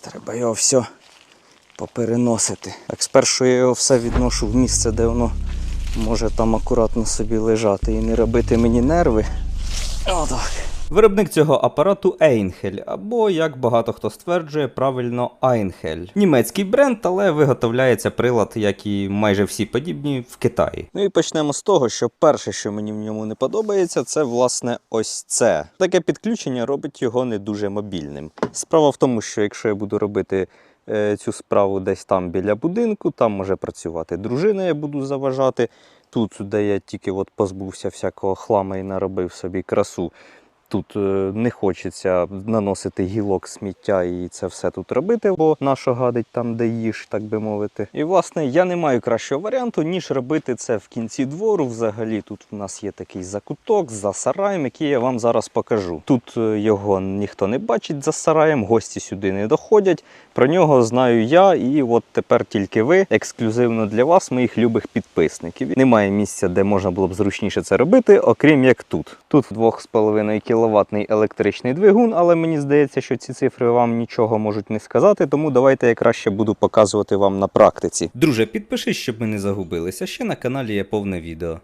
Треба його все попереносити. Так спершу я його все відношу в місце, де воно може там акуратно собі лежати і не робити мені нерви. Отак. Виробник цього апарату Einhell, або як багато хто стверджує, правильно Einhell. Німецький бренд, але виготовляється прилад, як і майже всі подібні, в Китаї. Ну і почнемо з того, що перше, що мені в ньому не подобається, це власне ось це. Таке підключення робить його не дуже мобільним. Справа в тому, що якщо я буду робити е, цю справу десь там біля будинку, там може працювати дружина, я буду заважати. Тут, де я тільки от позбувся всякого хлама і наробив собі красу. Тут е, не хочеться наносити гілок сміття і це все тут робити, бо нащо гадить там, де їж, так би мовити. І власне я не маю кращого варіанту, ніж робити це в кінці двору. Взагалі тут у нас є такий закуток за сараєм, який я вам зараз покажу. Тут е, його ніхто не бачить за сараєм, гості сюди не доходять. Про нього знаю я, і от тепер тільки ви ексклюзивно для вас, моїх любих підписників. Немає місця, де можна було б зручніше це робити, окрім як тут. Тут 2,5 кВт електричний двигун, але мені здається, що ці цифри вам нічого можуть не сказати, тому давайте я краще буду показувати вам на практиці. Друже, підпишись, щоб ми не загубилися. Ще на каналі є повне відео.